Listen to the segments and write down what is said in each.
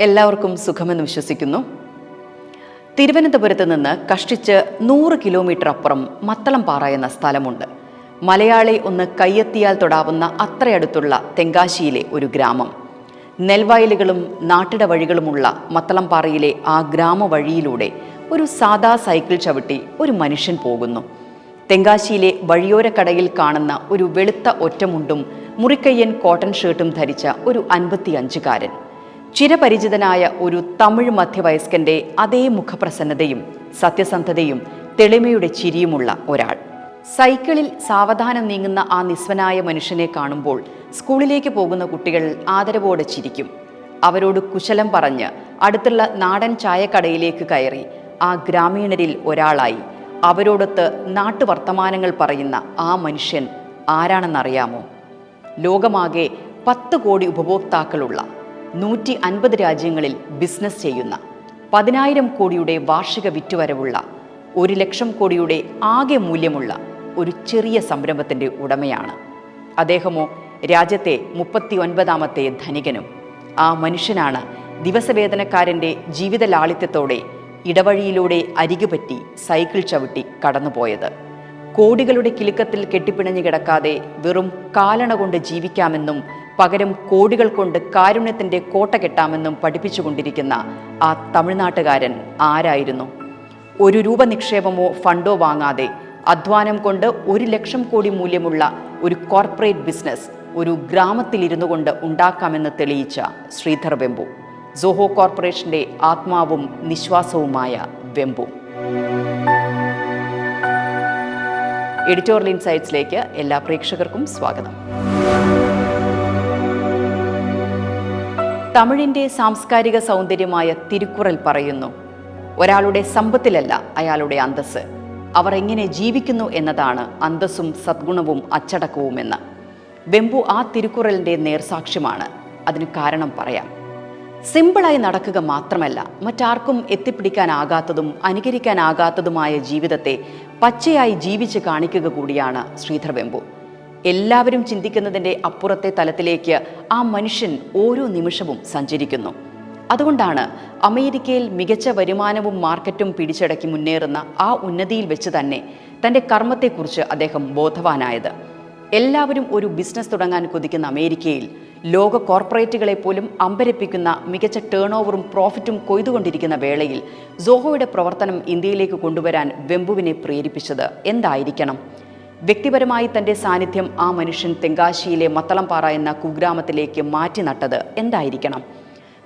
എല്ലാവർക്കും സുഖമെന്ന് വിശ്വസിക്കുന്നു. തിരുവനന്തപുരത്ത് നിന്ന് കഷ്ടിച്ച് നൂറ് കിലോമീറ്റർ അപ്പുറം മത്തളംപാറ എന്ന സ്ഥലമുണ്ട്. മലയാളി ഒന്ന് കയ്യെത്തിയാൽ തൊടാവുന്ന അത്രയടുത്തുള്ള തെങ്കാശിയിലെ ഒരു ഗ്രാമം. നെൽവയലുകളും നാട്ടിട വഴികളുമുള്ള മത്തളംപാറയിലെ ആ ഗ്രാമവഴിയിലൂടെ ഒരു സാദാ സൈക്കിൾ ചവിട്ടി ഒരു മനുഷ്യൻ പോകുന്നു. തെങ്കാശിയിലെ വഴിയോരക്കടയിൽ കാണുന്ന ഒരു വെളുത്ത ഒറ്റമുണ്ടും മുറിക്കയ്യൻ കോട്ടൺ ഷർട്ടും ധരിച്ച ഒരു അൻപത്തിയഞ്ചുകാരൻ. ചിരപരിചിതനായ ഒരു തമിഴ് മധ്യവയസ്കന്റെ അതേ മുഖപ്രസന്നതയും സത്യസന്ധതയും തെളിമയുടെ ചിരിയുമുള്ള ഒരാൾ. സൈക്കിളിൽ സാവധാനം നീങ്ങുന്ന ആ നിസ്വനായ മനുഷ്യനെ കാണുമ്പോൾ സ്കൂളിലേക്ക് പോകുന്ന കുട്ടികൾ ആദരവോടെ ചിരിക്കും. അവരോട് കുശലം പറഞ്ഞ് അടുത്തുള്ള നാടൻ ചായക്കടയിലേക്ക് കയറി ആ ഗ്രാമീണരിൽ ഒരാളായി. അവരോടൊത്ത് നാട്ടുവർത്തമാനങ്ങൾ പറയുന്ന ആ മനുഷ്യൻ ആരാണെന്നറിയാമോ? ലോകമാകെ പത്ത് കോടി ഉപഭോക്താക്കളുള്ള നൂറ്റി അൻപത് രാജ്യങ്ങളിൽ ബിസിനസ് ചെയ്യുന്ന പതിനായിരം കോടിയുടെ വാർഷിക വിറ്റുവരവുള്ള ഒരു ലക്ഷം കോടിയുടെ ആകെ മൂല്യമുള്ള ഒരു ചെറിയ സംരംഭത്തിന്റെ ഉടമയാണ്. അദ്ദേഹമോ രാജ്യത്തെ മുപ്പത്തി ഒൻപതാമത്തെ ധനികനും ആ മനുഷ്യനാണ് ദിവസവേതനക്കാരന്റെ ജീവിത ലാളിത്യത്തോടെ ഇടവഴിയിലൂടെ അരികുപറ്റി സൈക്കിൾ ചവിട്ടി കടന്നുപോയത്. കോടികളുടെ കിലുക്കത്തിൽ കെട്ടിപ്പിണഞ്ഞു കിടക്കാതെ വെറും കാലണ കൊണ്ട് ജീവിക്കാമെന്നും പകരം കോടികൾ കൊണ്ട് കാരുണ്യത്തിന്റെ കോട്ട കെട്ടാമെന്നും പഠിപ്പിച്ചുകൊണ്ടിരിക്കുന്ന ആ തമിഴ്നാട്ടുകാരൻ ആരായിരുന്നു? ഒരു രൂപ നിക്ഷേപമോ ഫണ്ടോ വാങ്ങാതെ അധ്വാനം കൊണ്ട് ഒരു ലക്ഷം കോടി മൂല്യമുള്ള ഒരു കോർപ്പറേറ്റ് ബിസിനസ് ഒരു ഗ്രാമത്തിലിരുന്നു കൊണ്ട് ഉണ്ടാക്കാമെന്ന് തെളിയിച്ച ശ്രീധർ വെമ്പു സോഹോ കോർപ്പറേഷന്റെ ആത്മാവും നിശ്വാസവുമായ വെമ്പു. എഡിറ്റോറിയൽ ഇൻസൈറ്റ്സിലേക്ക് എല്ലാ പ്രേക്ഷകർക്കും സ്വാഗതം. തമിഴിന്റെ സാംസ്കാരിക സൗന്ദര്യമായ തിരുക്കുറൽ പറയുന്നു ഒരാളുടെ സമ്പത്തിലല്ല അയാളുടെ അന്തസ് അവർ എങ്ങനെ ജീവിക്കുന്നു എന്നതാണ് അന്തസ്സും സദ്ഗുണവും അച്ചടക്കവുമെന്ന്. വെമ്പു ആ തിരുക്കുറലിന്റെ നേർസാക്ഷ്യമാണ് അതിന് കാരണം പറയാം. സിമ്പിളായി നടക്കുക മാത്രമല്ല മറ്റാർക്കും എത്തിപ്പിടിക്കാനാകാത്തതും അനുകരിക്കാനാകാത്തതുമായ ജീവിതത്തെ പച്ചയായി ജീവിച്ച് കാണിക്കുക കൂടിയാണ് ശ്രീധർ വെമ്പു. എല്ലാവരും ചിന്തിക്കുന്നതിന്റെ അപ്പുറത്തെ തലത്തിലേക്ക് ആ മനുഷ്യൻ ഓരോ നിമിഷവും സഞ്ചരിക്കുന്നു. അതുകൊണ്ടാണ് അമേരിക്കയിൽ മികച്ച വരുമാനവും മാർക്കറ്റും പിടിച്ചടക്കി മുന്നേറുന്ന ആ ഉന്നതിയിൽ വെച്ച് തന്നെ തന്റെ കർമ്മത്തെക്കുറിച്ച് അദ്ദേഹം ബോധവാനായത്. എല്ലാവരും ഒരു ബിസിനസ് തുടങ്ങാൻ കൊതിക്കുന്ന അമേരിക്കയിൽ ലോക കോർപ്പറേറ്റുകളെ പോലും അമ്പരപ്പിക്കുന്ന മികച്ച ടേൺ ഓവറും പ്രോഫിറ്റും കൊയ്തുകൊണ്ടിരിക്കുന്ന വേളയിൽ സോഹോയുടെ പ്രവർത്തനം ഇന്ത്യയിലേക്ക് കൊണ്ടുവരാൻ വെമ്പുവിനെ പ്രേരിപ്പിച്ചത് എന്തായിരിക്കണം? വ്യക്തിപരമായി തന്റെ സാന്നിധ്യം ആ മനുഷ്യൻ തെങ്കാശിയിലെ മത്തളംപാറ എന്ന കുഗ്രാമത്തിലേക്ക് മാറ്റി നട്ടത് എന്തായിരിക്കണം?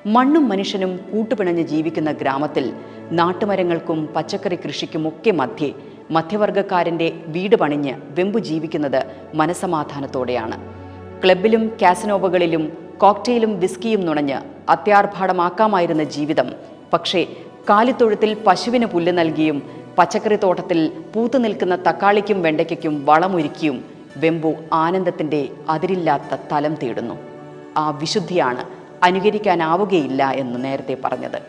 മണ്ണും മനുഷ്യനും കൂട്ടുപിണഞ്ഞ് ജീവിക്കുന്ന ഗ്രാമത്തിൽ നാട്ടുമരങ്ങൾക്കും പച്ചക്കറി കൃഷിക്കുമൊക്കെ മധ്യേ മധ്യവർഗക്കാരന്റെ വീട് പണിഞ്ഞ് വെമ്പു ജീവിക്കുന്നത് മനസമാധാനത്തോടെയാണ്. ക്ലബിലും കാസിനോവകളിലും കോക്ടെയിലും വിസ്കിയും നുണഞ്ഞ് അത്യാർഭാടമാക്കാമായിരുന്ന ജീവിതം. പക്ഷേ കാലിത്തൊഴുത്തിൽ പശുവിന് പുല്ല് നൽകിയും പച്ചക്കറി തോട്ടത്തിൽ പൂത്തു നിൽക്കുന്ന തക്കാളിക്കും വെണ്ടയ്ക്കും വളമൊരുക്കിയും വെമ്പു ആനന്ദത്തിന്റെ അതിരില്ലാത്ത തലം തേടുന്നു. ആ വിശുദ്ധിയാണ് അനുകരിക്കാനാവുകയില്ല എന്ന് നേരത്തെ പറഞ്ഞത്.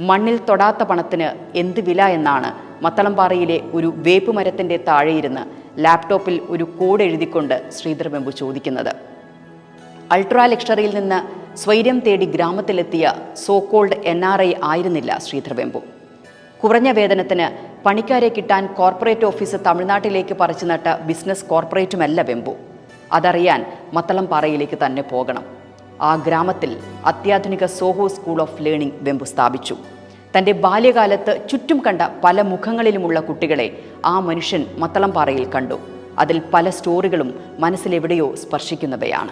മണ്ണിൽ തൊടാത്ത പണത്തിന് എന്ത് വില എന്നാണ് മത്തളംപാറയിലെ ഒരു വേപ്പ് മരത്തിന്റെ താഴെയിരുന്ന് ലാപ്ടോപ്പിൽ ഒരു കോഡ് എഴുതിക്കൊണ്ട് ശ്രീധർ വെമ്പു ചോദിക്കുന്നത്. അൾട്രാ ലക്ഷറിയിൽ നിന്ന് സ്വൈര്യം തേടി ഗ്രാമത്തിലെത്തിയ so called N R I ആയിരുന്നില്ല ശ്രീധർ വെമ്പു കുറഞ്ഞ വേതനത്തിന് പണിക്കാരെ കിട്ടാൻ കോർപ്പറേറ്റ് ഓഫീസ് തമിഴ്നാട്ടിലേക്ക് പറിച്ചു നട്ട ബിസിനസ് കോർപ്പറേറ്റുമല്ല വെമ്പു അതറിയാൻ മത്തളംപാറയിലേക്ക് തന്നെ പോകണം. ആ ഗ്രാമത്തിൽ അത്യാധുനിക Zoho school of learning Vembu സ്ഥാപിച്ചു. തന്റെ ബാല്യകാലത്ത് ചുറ്റും കണ്ട പല മുഖങ്ങളിലുമുള്ള കുട്ടികളെ ആ മനുഷ്യൻ മത്തളംപാറയിൽ കണ്ടു. അതിൽ പല സ്റ്റോറികളും മനസ്സിലെവിടെയോ സ്പർശിക്കുന്നവയാണ്.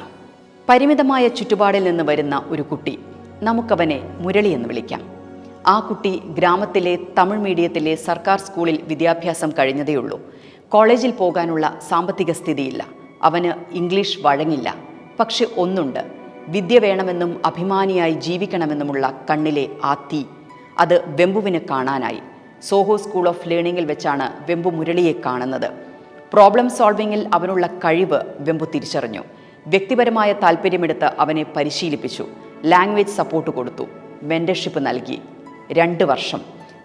പരിമിതമായ ചുറ്റുപാടിൽ നിന്ന് വരുന്ന ഒരു കുട്ടി. നമുക്കവനെ മുരളി എന്ന് വിളിക്കാം. ആ കുട്ടി ഗ്രാമത്തിലെ തമിഴ് മീഡിയത്തിലെ സർക്കാർ സ്കൂളിൽ വിദ്യാഭ്യാസം കഴിഞ്ഞതേയുള്ളൂ കോളേജിൽ പോകാനുള്ള സാമ്പത്തിക സ്ഥിതിയില്ല. അവന് ഇംഗ്ലീഷ് വഴങ്ങില്ല. പക്ഷെ ഒന്നുണ്ട്. വിദ്യ വേണമെന്നും അഭിമാനിയായി ജീവിക്കണമെന്നുമുള്ള കണ്ണിലെ ആ തീ അത് വെമ്പുവിന് കാണാനായി. സോഹോ സ്കൂൾ ഓഫ് ലേണിംഗിൽ വെച്ചാണ് വെമ്പു മുരളിയെ കാണുന്നത്. പ്രോബ്ലം സോൾവിങ്ങിൽ അവനുള്ള കഴിവ് വെമ്പു തിരിച്ചറിഞ്ഞു. വ്യക്തിപരമായ താല്പര്യമെടുത്ത് അവനെ പരിശീലിപ്പിച്ചു. ലാംഗ്വേജ് സപ്പോർട്ട് കൊടുത്തു. മെന്റർഷിപ്പ് നൽകി. രണ്ട് വർഷം.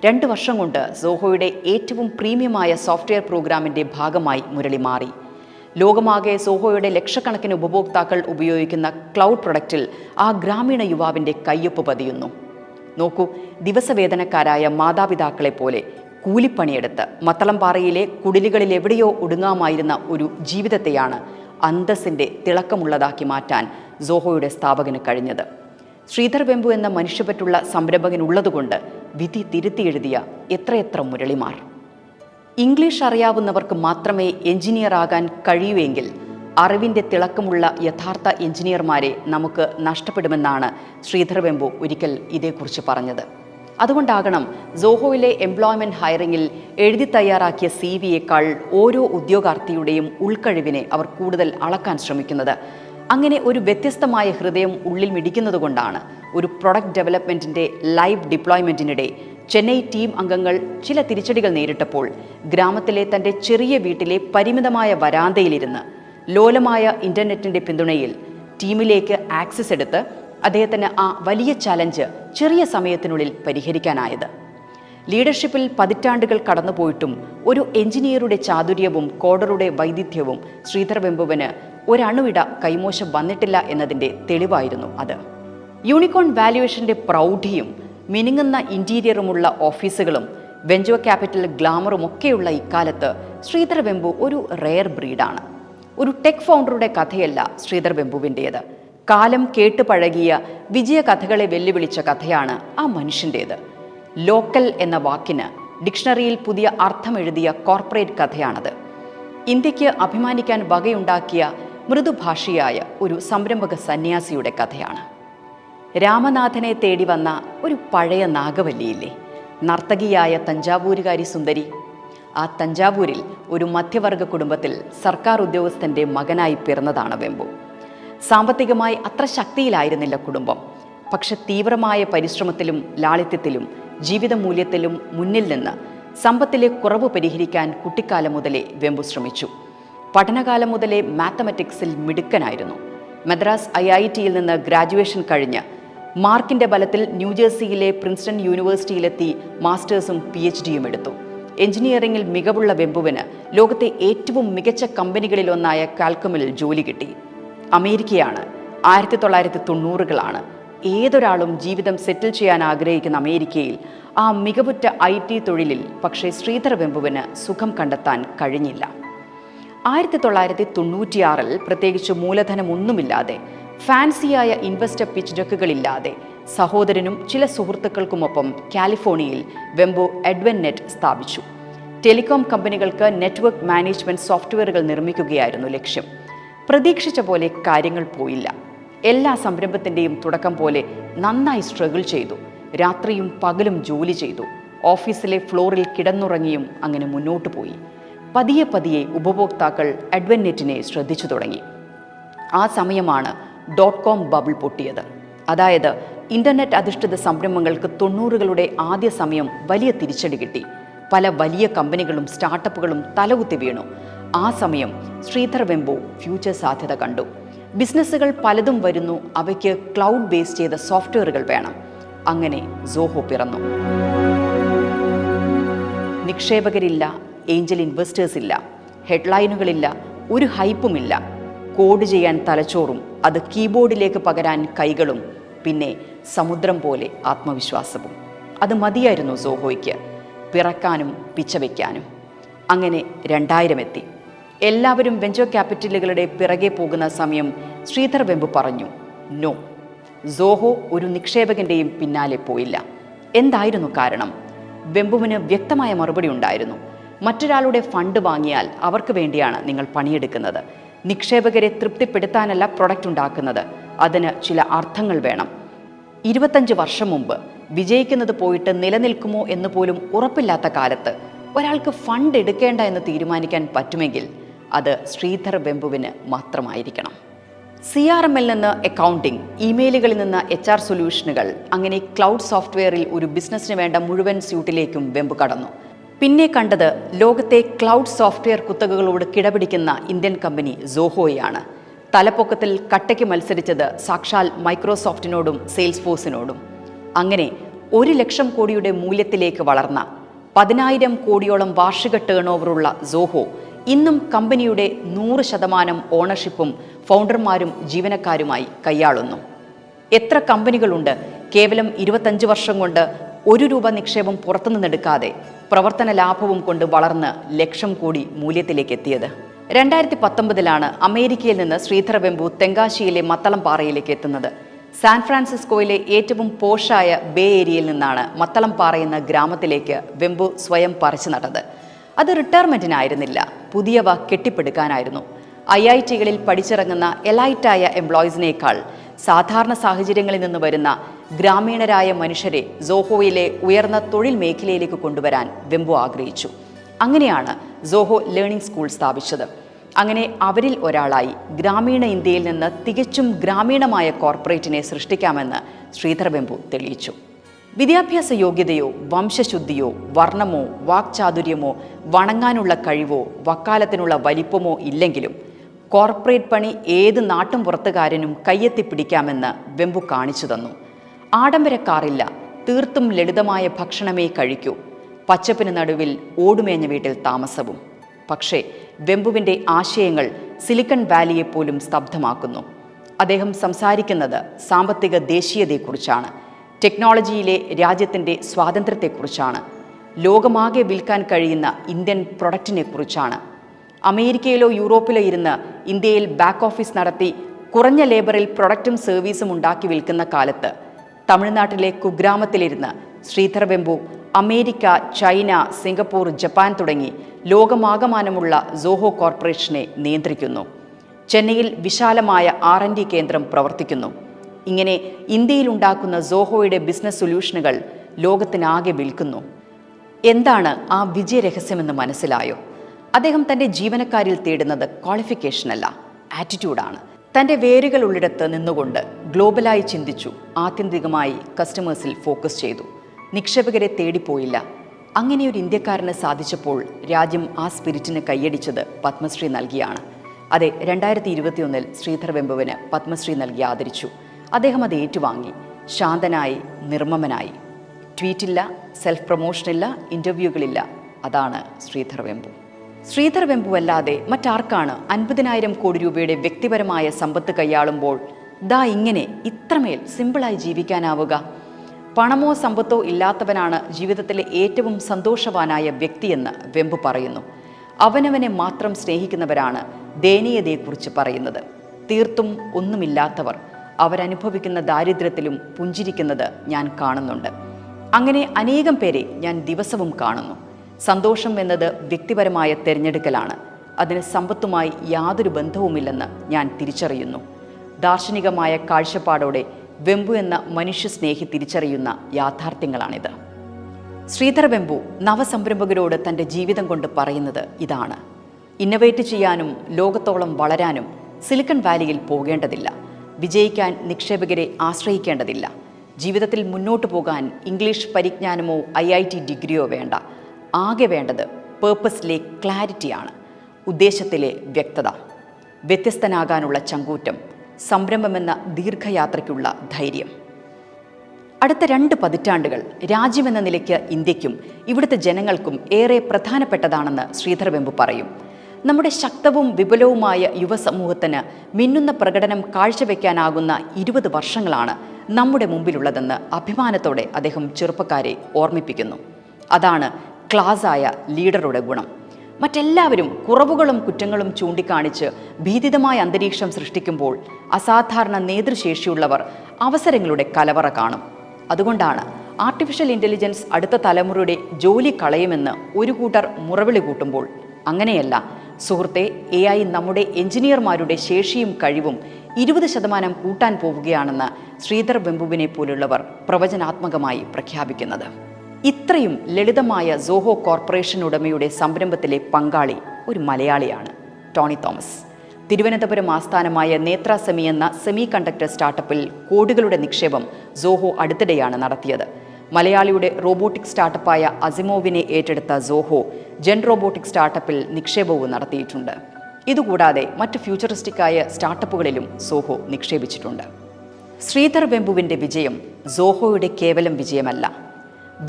രണ്ട് വർഷം കൊണ്ട് സോഹോയുടെ ഏറ്റവും പ്രീമിയമായ സോഫ്റ്റ്വെയർ പ്രോഗ്രാമിന്റെ ഭാഗമായി മുരളി മാറി. ലോകമാകെ സോഹോയുടെ ലക്ഷക്കണക്കിന് ഉപഭോക്താക്കൾ ഉപയോഗിക്കുന്ന ക്ലൗഡ് പ്രൊഡക്റ്റിൽ ആ ഗ്രാമീണ യുവാവിന്റെ കയ്യൊപ്പ് പതിയുന്നു. നോക്കൂ ദിവസവേതനക്കാരായ മാതാപിതാക്കളെ പോലെ കൂലിപ്പണിയെടുത്ത് മത്തളംപാറയിലെ കുടിലുകളിൽ എവിടെയോ ഒടുങ്ങാമായിരുന്ന ഒരു ജീവിതത്തെയാണ് അന്തസ്സിന്റെ തിളക്കമുള്ളതാക്കി മാറ്റാൻ സോഹോയുടെ സ്ഥാപകന് കഴിഞ്ഞത്. ശ്രീധർ വെമ്പു എന്ന മനുഷ്യപ്പറ്റുള്ള സംരംഭകൻ ഉള്ളതുകൊണ്ട് വിധി തിരുത്തി എഴുതിയ എത്രയെത്ര മുരളിമാർ. ഇംഗ്ലീഷ് അറിയാവുന്നവർക്ക് മാത്രമേ എഞ്ചിനീയർ ആകാൻ കഴിയൂവെങ്കിൽ അറിവിന്റെ തിളക്കമുള്ള യഥാർത്ഥ എഞ്ചിനീയർമാരെ നമുക്ക് നഷ്ടപ്പെടുമെന്നാണ് ശ്രീധർ വെമ്പു ഒരിക്കൽ ഇതേക്കുറിച്ച് പറഞ്ഞത്. അതുകൊണ്ടാകണം സോഹോയിലെ എംപ്ലോയ്മെന്റ് ഹയറിംഗിൽ എഴുതി തയ്യാറാക്കിയ സി വിയേക്കാൾ ഓരോ ഉദ്യോഗാർത്ഥിയുടെയും ഉൾക്കഴിവിനെ അവർ കൂടുതൽ അളക്കാൻ ശ്രമിക്കുന്നത്. അങ്ങനെ ഒരു വ്യത്യസ്തമായ ഹൃദയം ഉള്ളിൽ മിടിക്കുന്നതുകൊണ്ടാണ് ഒരു പ്രൊഡക്റ്റ് ഡെവലപ്മെന്റിന്റെ ലൈവ് ഡിപ്ലോയ്മെന്റിനിടെ ചെന്നൈ ടീം അംഗങ്ങൾ ചില തിരിച്ചടികൾ നേരിട്ടപ്പോൾ ഗ്രാമത്തിലെ തന്റെ ചെറിയ വീട്ടിലെ പരിമിതമായ വരാന്തയിലിരുന്ന് ലോലമായ ഇന്റർനെറ്റിന്റെ പിന്തുണയിൽ ടീമിലേക്ക് ആക്സസ് എടുത്ത് അദ്ദേഹത്തിന് ആ വലിയ ചലഞ്ച് ചെറിയ സമയത്തിനുള്ളിൽ പരിഹരിക്കാനായത്. ലീഡർഷിപ്പിൽ പതിറ്റാണ്ടുകൾ കടന്നുപോയിട്ടും ഒരു എഞ്ചിനീയറുടെ ചാതുര്യവും കോഡറുടെ വൈദിധ്യവും ശ്രീധർ വെമ്പുവിന് ഒരണുവിട കൈമോശം വന്നിട്ടില്ല എന്നതിന്റെ തെളിവായിരുന്നു അത്. യൂണിക്കോൺ വാല്യുവേഷന്റെ പ്രൗഢിയും മിനുങ്ങുന്ന ഇന്റീരിയറുമുള്ള ഓഫീസുകളും വെഞ്ചോ ക്യാപിറ്റൽ ഗ്ലാമറും ഒക്കെയുള്ള ഇക്കാലത്ത് ശ്രീധർ വെമ്പു ഒരു റെയർ ബ്രീഡാണ്. ഒരു ടെക് ഫൗണ്ടറുടെ കഥയല്ല ശ്രീധർ വെമ്പുവിന്റേത് കാലം കേട്ടു പഴകിയ വിജയകഥകളെ വെല്ലുവിളിച്ച കഥയാണ് ആ മനുഷ്യന്റേത്. ലോക്കൽ എന്ന വാക്കിന് ഡിക്ഷണറിയിൽ പുതിയ അർത്ഥം എഴുതിയ കോർപ്പറേറ്റ് കഥയാണത്. ഇന്ത്യയ്ക്ക് അഭിമാനിക്കാൻ വകയുണ്ടാക്കിയ മൃദുഭാഷിയായ ഒരു സംരംഭക സന്യാസിയുടെ കഥയാണ്. രാമനാഥനെ തേടി വന്ന ഒരു പഴയ നാഗവല്ലിയില്ലേ? നർത്തകിയായ തഞ്ചാവൂരുകാരി സുന്ദരി ആ തഞ്ചാവൂരിൽ ഒരു മധ്യവർഗ കുടുംബത്തിൽ സർക്കാർ ഉദ്യോഗസ്ഥന്റെ മകനായി പിറന്നതാണ് വെമ്പു. സാമ്പത്തികമായി അത്ര ശക്തിയിലായിരുന്നില്ല കുടുംബം. പക്ഷെ തീവ്രമായ പരിശ്രമത്തിലും ലാളിത്യത്തിലും ജീവിത മൂല്യത്തിലും മുന്നിൽ നിന്ന് സമ്പത്തിലെ കുറവ് പരിഹരിക്കാൻ കുട്ടിക്കാലം മുതലേ വെമ്പു ശ്രമിച്ചു. പഠനകാലം മുതലേ മാത്തമാറ്റിക്സിൽ മിടുക്കനായിരുന്നു. മദ്രാസ് ഐ ഐ ടിയിൽ നിന്ന് ഗ്രാജുവേഷൻ കഴിഞ്ഞ് മാർക്കിന്റെ ബലത്തിൽ ന്യൂജേഴ്സിയിലെ പ്രിൻസ്റ്റൺ യൂണിവേഴ്സിറ്റിയിലെത്തി മാസ്റ്റേഴ്സും പി എച്ച് ഡിയും എടുത്തു. എഞ്ചിനീയറിംഗിൽ മികവുള്ള വെമ്പുവിന് ലോകത്തെ ഏറ്റവും മികച്ച കമ്പനികളിലൊന്നായ കാൽക്കമിൽ ജോലി കിട്ടി. അമേരിക്കയാണ്. ആയിരത്തി തൊള്ളായിരത്തി തൊണ്ണൂറുകളാണ് ഏതൊരാളും ജീവിതം സെറ്റിൽ ചെയ്യാൻ ആഗ്രഹിക്കുന്ന അമേരിക്കയിൽ ആ മികവുറ്റ ഐ ടി തൊഴിലിൽ പക്ഷേ ശ്രീധർ വെമ്പുവിന് സുഖം കണ്ടെത്താൻ കഴിഞ്ഞില്ല. ആയിരത്തി തൊള്ളായിരത്തി തൊണ്ണൂറ്റിയാറിൽ പ്രത്യേകിച്ച് മൂലധനമൊന്നുമില്ലാതെ ഫാൻസിയായ ഇൻവെസ്റ്റർ പിച്ച് ഡെക്കുകളില്ലാതെ സഹോദരനും ചില സുഹൃത്തുക്കൾക്കുമൊപ്പം കാലിഫോർണിയയിൽ വെമ്പോ അഡ്വൻ നെറ്റ് സ്ഥാപിച്ചു. ടെലികോം കമ്പനികൾക്ക് നെറ്റ്വർക്ക് മാനേജ്മെന്റ് സോഫ്റ്റ്വെയറുകൾ നിർമ്മിക്കുകയായിരുന്നു ലക്ഷ്യം. പ്രതീക്ഷിച്ച പോലെ കാര്യങ്ങൾ പോയില്ല. എല്ലാ സംരംഭത്തിന്റെയും തുടക്കം പോലെ നന്നായി സ്ട്രഗിൾ ചെയ്തു. രാത്രിയും പകലും ജോലി ചെയ്തു. ഓഫീസിലെ ഫ്ലോറിൽ കിടന്നുറങ്ങിയും അങ്ങനെ മുന്നോട്ട് പോയി. പതിയെ പതിയെ ഉപഭോക്താക്കൾ അഡ്വൻനെറ്റിനെ ശ്രദ്ധിച്ചു തുടങ്ങി. ആ സമയമാണ് ഡോട്ട് കോം ബബിൾ പൊട്ടിയത്. അതായത് ഇന്റർനെറ്റ് അധിഷ്ഠിത സംരംഭങ്ങൾക്ക് തൊണ്ണൂറുകളുടെ ആദ്യ സമയം വലിയ തിരിച്ചടി കിട്ടി. പല വലിയ കമ്പനികളും സ്റ്റാർട്ടപ്പുകളും തലകുത്തി വീണു. ആ സമയം ശ്രീധർ വെമ്പോ ഫ്യൂച്ചർ സാധ്യത കണ്ടു. ബിസിനസ്സുകൾ പലതും വരുന്നു അവയ്ക്ക് ക്ലൗഡ് ബേസ് ചെയ്ത സോഫ്റ്റ്വെയറുകൾ വേണം. അങ്ങനെ സോഹോ പിറന്നു. നിക്ഷേപകരില്ല ഏഞ്ചൽ ഇൻവെസ്റ്റേഴ്സ് ഇല്ല ഹെഡ്ലൈനുകളില്ല ഒരു ഹൈപ്പുമില്ല. കോഡ് ചെയ്യാൻ തലച്ചോറും അത് കീബോർഡിലേക്ക് പകരാൻ കൈകളും പിന്നെ സമുദ്രം പോലെ ആത്മവിശ്വാസവും. അത് മതിയായിരുന്നു സോഹോയ്ക്ക്. പിറക്കാനും പിച്ചവയ്ക്കാനും അങ്ങനെ രണ്ടായിരം എത്തി എല്ലാവരും വെഞ്ചർ ക്യാപിറ്റലുകളുടെ പിറകെ പോകുന്ന സമയം ശ്രീധർ വെമ്പ് പറഞ്ഞു നോ സോഹോ ഒരു നിക്ഷേപകന്റെയും പിന്നാലെ പോയില്ല. എന്തായിരുന്നു കാരണം? വെമ്പുവിന് വ്യക്തമായ മറുപടി ഉണ്ടായിരുന്നു. മറ്റൊരാളുടെ ഫണ്ട് വാങ്ങിയാൽ അവർക്ക് വേണ്ടിയാണ് നിങ്ങൾ പണിയെടുക്കുന്നത്. നിക്ഷേപകരെ തൃപ്തിപ്പെടുത്താനല്ല പ്രൊഡക്റ്റ് ഉണ്ടാക്കുന്നത്. അതിന് ചില അർത്ഥങ്ങൾ വേണം. ഇരുപത്തഞ്ച് വർഷം മുമ്പ് വിജയിക്കുന്നത് പോയിട്ട് നിലനിൽക്കുമോ എന്ന് പോലും ഉറപ്പില്ലാത്ത കാലത്ത് ഒരാൾക്ക് ഫണ്ട് എടുക്കേണ്ട എന്ന് തീരുമാനിക്കാൻ പറ്റുമെങ്കിൽ അത് ശ്രീധർ വെമ്പുവിന് മാത്രമായിരിക്കണം. സി ആർ എമ്മിൽ നിന്ന് അക്കൗണ്ടിംഗ് ഇമെയിലുകളിൽ നിന്ന് എച്ച് ആർ സൊല്യൂഷനുകൾ അങ്ങനെ ക്ലൗഡ് സോഫ്റ്റ്വെയറിൽ ഒരു ബിസിനസ്സിന് വേണ്ട മുഴുവൻ സ്യൂട്ടിലേക്കും വെമ്പ് കടന്നു. പിന്നെ കണ്ടത് ലോകത്തെ ക്ലൗഡ് സോഫ്റ്റ്വെയർ കുത്തകകളോട് കിടപിടിക്കുന്ന ഇന്ത്യൻ കമ്പനി സോഹോയാണ് തലപ്പൊക്കത്തിൽ കട്ടയ്ക്ക് മത്സരിച്ചത് സാക്ഷാൽ മൈക്രോസോഫ്റ്റിനോടും സെയിൽസ് ഫോഴ്സിനോടും അങ്ങനെ ഒരു ലക്ഷം കോടിയുടെ മൂല്യത്തിലേക്ക് വളർന്ന പതിനായിരം കോടിയോളം വാർഷിക ടേൺ ഓവറുള്ള സോഹോ ഇന്നും കമ്പനിയുടെ നൂറ് ശതമാനം ഓണർഷിപ്പും ഫൗണ്ടർമാരും ജീവനക്കാരുമായി കൈയാളുന്നു. എത്ര കമ്പനികളുണ്ട് കേവലം ഇരുപത്തഞ്ച് വർഷം കൊണ്ട് ഒരു രൂപ നിക്ഷേപം പുറത്തുനിന്നെടുക്കാതെ പ്രവർത്തന ലാഭവും കൊണ്ട് വളർന്ന് ലക്ഷം കോടി മൂല്യത്തിലേക്ക് എത്തിയത് രണ്ടായിരത്തി പത്തൊമ്പതിലാണ് അമേരിക്കയിൽ നിന്ന് ശ്രീധര വെമ്പു തെങ്കാശിയിലെ മത്തളം പാറയിലേക്ക് എത്തുന്നത്. സാൻ ഫ്രാൻസിസ്കോയിലെ ഏറ്റവും പോഷായ ബേ ഏരിയയിൽ നിന്നാണ് മത്തളം എന്ന ഗ്രാമത്തിലേക്ക് വെമ്പു സ്വയം പറിച്ചു നടന്നത്. അത് റിട്ടയർമെന്റിനായിരുന്നില്ല. പുതിയവ കെട്ടിപ്പടുക്കാനായിരുന്നു. ഐ ഐ ടികളിൽ പഠിച്ചിറങ്ങുന്ന എലൈറ്റായ എംപ്ലോയീസിനേക്കാൾ സാധാരണ സാഹചര്യങ്ങളിൽ നിന്ന് വരുന്ന ഗ്രാമീണരായ മനുഷ്യരെ സോഹോയിലെ ഉയർന്ന തൊഴിൽ മേഖലയിലേക്ക് കൊണ്ടുവരാൻ വെമ്പു ആഗ്രഹിച്ചു. അങ്ങനെയാണ് സോഹോ ലേണിംഗ് സ്കൂൾ സ്ഥാപിച്ചത്. അങ്ങനെ അവരിൽ ഒരാളായി ഗ്രാമീണ ഇന്ത്യയിൽ നിന്ന് തികച്ചും ഗ്രാമീണമായ കോർപ്പറേറ്റിനെ സൃഷ്ടിക്കാമെന്ന് ശ്രീധർ വെമ്പു തെളിയിച്ചു. വിദ്യാഭ്യാസ യോഗ്യതയോ വംശശുദ്ധിയോ വർണമോ വാക്ചാതുര്യമോ വണങ്ങാനുള്ള കഴിവോ വക്കാലത്തിനുള്ള വലിപ്പമോ ഇല്ലെങ്കിലും കോർപ്പറേറ്റ് പണി ഏത് നാട്ടും പുറത്തുകാരനും കയ്യെത്തിപ്പിടിക്കാമെന്ന് വെമ്പു കാണിച്ചു തന്നു. ആഡംബര കാറില്ല തീർത്തും ലളിതമായ ഭക്ഷണമേ കഴിക്കൂ പച്ചപ്പിന് നടുവിൽ ഓടുമേഞ്ഞ വീട്ടിൽ താമസവും. പക്ഷേ വെമ്പുവിന്റെ ആശയങ്ങൾ സിലിക്കൺ വാലിയെപ്പോലും സ്തബ്ധമാക്കുന്നു. അദ്ദേഹം സംസാരിക്കുന്നത് സാമ്പത്തിക ദേശീയതയെക്കുറിച്ചാണ്. ടെക്നോളജിയിലെ രാജ്യത്തിന്റെ സ്വാതന്ത്ര്യത്തെക്കുറിച്ചാണ്. ലോകമാകെ വിൽക്കാൻ കഴിയുന്ന ഇന്ത്യൻ പ്രൊഡക്റ്റിനെക്കുറിച്ചാണ്. അമേരിക്കയിലോ യൂറോപ്പിലോ ഇരുന്ന് ഇന്ത്യയിൽ ബാക്ക് ഓഫീസ് നടത്തി കുറഞ്ഞ ലേബറിൽ പ്രൊഡക്റ്റും സർവീസും ഉണ്ടാക്കി വിൽക്കുന്ന കാലത്ത് തമിഴ്നാട്ടിലെ കുഗ്രാമത്തിലിരുന്ന് Sridhar Vembu America China Singapore Japan തുടങ്ങി ലോകമാകമാനമുള്ള സോഹോ കോർപ്പറേഷനെ നിയന്ത്രിക്കുന്നു. ചെന്നൈയിൽ വിശാലമായ ആർ എൻ ഡി കേന്ദ്രം പ്രവർത്തിക്കുന്നു. ഇങ്ങനെ ഇന്ത്യയിൽ ഉണ്ടാക്കുന്ന സോഹോയുടെ ബിസിനസ് സൊല്യൂഷനുകൾ ലോകത്തിനാകെ വിൽക്കുന്നു. എന്താണ് ആ വിജയരഹസ്യമെന്ന് മനസ്സിലായോ? അദ്ദേഹം തന്റെ ജീവനക്കാരിൽ തേടുന്നത് ക്വാളിഫിക്കേഷനല്ല ആറ്റിറ്റ്യൂഡാണ്. തന്റെ വേരുകൾ ഉള്ളിടത്ത് നിന്നുകൊണ്ട് ഗ്ലോബലായി ചിന്തിച്ചു ആത്യന്തികമായി കസ്റ്റമേഴ്സിൽ ഫോക്കസ് ചെയ്തു. നിക്ഷേപകരെ തേടിപ്പോയില്ല. അങ്ങനെ ഒരു ഇന്ത്യക്കാരന് സാധിച്ചപ്പോൾ രാജ്യം ആ സ്പിരിറ്റിന് കൈയടിച്ചത് പത്മശ്രീ നൽകിയാണ്. അതെ രണ്ടായിരത്തി ഇരുപത്തിയൊന്നിൽ ശ്രീധർ വെമ്പുവിന് പത്മശ്രീ നൽകി ആദരിച്ചു. അദ്ദേഹം അത് ഏറ്റുവാങ്ങി. ശാന്തനായി നിർമ്മമനായി. ട്വീറ്റില്ല സെൽഫ് പ്രൊമോഷനില്ല ഇന്റർവ്യൂകളില്ല അതാണ് ശ്രീധർ വെമ്പു. ശ്രീധർ വെമ്പു അല്ലാതെ മറ്റാർക്കാണ് അൻപതിനായിരം കോടി രൂപയുടെ വ്യക്തിപരമായ സമ്പത്ത് കൈയാളുമ്പോൾ ദാ ഇങ്ങനെ ഇത്രമേൽ സിമ്പിളായി ജീവിക്കാനാവുക? പണമോ സമ്പത്തോ ഇല്ലാത്തവനാണ് ജീവിതത്തിലെ ഏറ്റവും സന്തോഷവാനായ വ്യക്തിയെന്ന് വെമ്പു പറയുന്നു. അവനവനെ മാത്രം സ്നേഹിക്കുന്നവരാണ് ദയനീയതയെക്കുറിച്ച് പറയുന്നത്. തീർത്തും ഒന്നുമില്ലാത്തവർ അവരനുഭവിക്കുന്ന ദാരിദ്ര്യത്തിലും പുഞ്ചിരിക്കുന്നത് ഞാൻ കാണുന്നുണ്ട്. അങ്ങനെ അനേകം പേരെ ഞാൻ ദിവസവും കാണുന്നു. സന്തോഷം എന്നത് വ്യക്തിപരമായ തിരഞ്ഞെടുക്കലാണ്. അതിന് സമ്പത്തുമായി യാതൊരു ബന്ധവുമില്ലെന്ന് ഞാൻ തിരിച്ചറിയുന്നു. ദാർശനികമായ കാഴ്ചപ്പാടോടെ വെമ്പു എന്ന മനുഷ്യ സ്നേഹി തിരിച്ചറിയുന്ന യാഥാർത്ഥ്യങ്ങളാണിത്. ശ്രീധർ വെമ്പു നവസംരംഭകരോട് തന്റെ ജീവിതം കൊണ്ട് പറയുന്നത് ഇതാണ്. ഇന്നവേറ്റ് ചെയ്യാനും ലോകത്തോളം വളരാനും സിലിക്കൺ വാലിയിൽ പോകേണ്ടതില്ല. വിജയിക്കാൻ നിക്ഷേപകരെ ആശ്രയിക്കേണ്ടതില്ല. ജീവിതത്തിൽ മുന്നോട്ട് പോകാൻ ഇംഗ്ലീഷ് പരിജ്ഞാനമോ ഐ ഐ ടി ഡിഗ്രിയോ വേണ്ട. ആകെ വേണ്ടത് പേർപ്പസിലെ ക്ലാരിറ്റിയാണ് ഉദ്ദേശത്തിലെ വ്യക്തത. വ്യത്യസ്തനാകാനുള്ള ചങ്കൂറ്റം. സംരംഭമെന്ന ദീർഘയാത്രയ്ക്കുള്ള ധൈര്യം. അടുത്ത രണ്ട് പതിറ്റാണ്ടുകൾ രാജ്യമെന്ന നിലയ്ക്ക് ഇന്ത്യക്കും ഇവിടുത്തെ ജനങ്ങൾക്കും ഏറെ പ്രധാനപ്പെട്ടതാണെന്ന് ശ്രീധർ വെമ്പു പറയും. നമ്മുടെ ശക്തവും വിപുലവുമായ യുവസമൂഹത്തിന് മിന്നുന്ന പ്രകടനം കാഴ്ചവെക്കാനാകുന്ന ഇരുപത് വർഷങ്ങളാണ് നമ്മുടെ മുമ്പിലുള്ളതെന്ന് അഭിമാനത്തോടെ അദ്ദേഹം ചെറുപ്പക്കാരെ ഓർമ്മിപ്പിക്കുന്നു. അതാണ് ക്ലാസായ ലീഡറുടെ ഗുണം. മറ്റെല്ലാവരും കുറവുകളും കുറ്റങ്ങളും ചൂണ്ടിക്കാണിച്ച് ഭീതിതമായ അന്തരീക്ഷം സൃഷ്ടിക്കുമ്പോൾ അസാധാരണ നേതൃശേഷിയുള്ളവർ അവസരങ്ങളുടെ കലവറ കാണും. അതുകൊണ്ടാണ് ആർട്ടിഫിഷ്യൽ ഇന്റലിജൻസ് അടുത്ത തലമുറയുടെ ജോലി കളയുമെന്ന് ഒരു കൂട്ടർ മുറവിളി കൂട്ടുമ്പോൾ. അങ്ങനെയല്ല സുഹൃത്തെ എ ഐ നമ്മുടെ എഞ്ചിനീയർമാരുടെ ശേഷിയും കഴിവും ഇരുപത് ശതമാനം കൂട്ടാൻ പോവുകയാണെന്ന് ശ്രീധർ ബെമ്പുവിനെ പോലുള്ളവർ പ്രവചനാത്മകമായി പ്രഖ്യാപിക്കുന്നത്. ഇത്രയും ലളിതമായ സോഹോ കോർപ്പറേഷൻ ഉടമയുടെ സംരംഭത്തിലെ പങ്കാളി ഒരു മലയാളിയാണ് ടോണി തോമസ്. തിരുവനന്തപുരം ആസ്ഥാനമായ നേത്ര സെമി എന്ന സെമി കണ്ടക്ടർ സ്റ്റാർട്ടപ്പിൽ കോടികളുടെ നിക്ഷേപം സോഹോ അടുത്തിടെയാണ് നടത്തിയത്. മലയാളിയുടെ റോബോട്ടിക് സ്റ്റാർട്ടപ്പായ അസിമോവിനെ ഏറ്റെടുത്ത സോഹോ ജെൻ റോബോട്ടിക് സ്റ്റാർട്ടപ്പിൽ നിക്ഷേപവും നടത്തിയിട്ടുണ്ട്. ഇതുകൂടാതെ മറ്റ് ഫ്യൂച്ചറിസ്റ്റിക്കായ സ്റ്റാർട്ടപ്പുകളിലും സോഹോ നിക്ഷേപിച്ചിട്ടുണ്ട്. ശ്രീധർ വെമ്പുവിന്റെ വിജയം സോഹോയുടെ കേവലം വിജയമല്ല.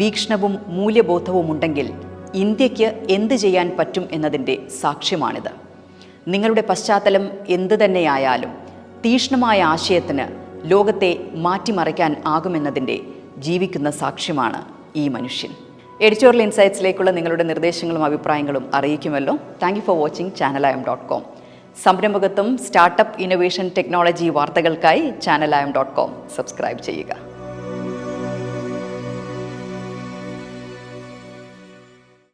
വീക്ഷണവും മൂല്യബോധവും ഉണ്ടെങ്കിൽ ഇന്ത്യയ്ക്ക് എന്ത് ചെയ്യാൻ പറ്റും എന്നതിന്റെ സാക്ഷ്യമാണിത്. നിങ്ങളുടെ പശ്ചാത്തലം എന്തു തന്നെയായാലും തീക്ഷ്ണമായ ആശയത്തിന് ലോകത്തെ മാറ്റിമറിക്കാൻ ആകുമെന്നതിന്റെ ജീവിക്കുന്ന സാക്ഷ്യമാണ് ഈ മനുഷ്യൻ. എഡിറ്റോറിയൽ ഇൻസൈറ്റ്സിലേക്കുള്ള നിങ്ങളുടെ നിർദ്ദേശങ്ങളും അഭിപ്രായങ്ങളും അറിയിക്കുമല്ലോ. Thank you for watching channel I M dot com സംരംഭകത്വം startup innovation technology വാർത്തകൾക്കായി channel I M dot com subscribe ചെയ്യുക.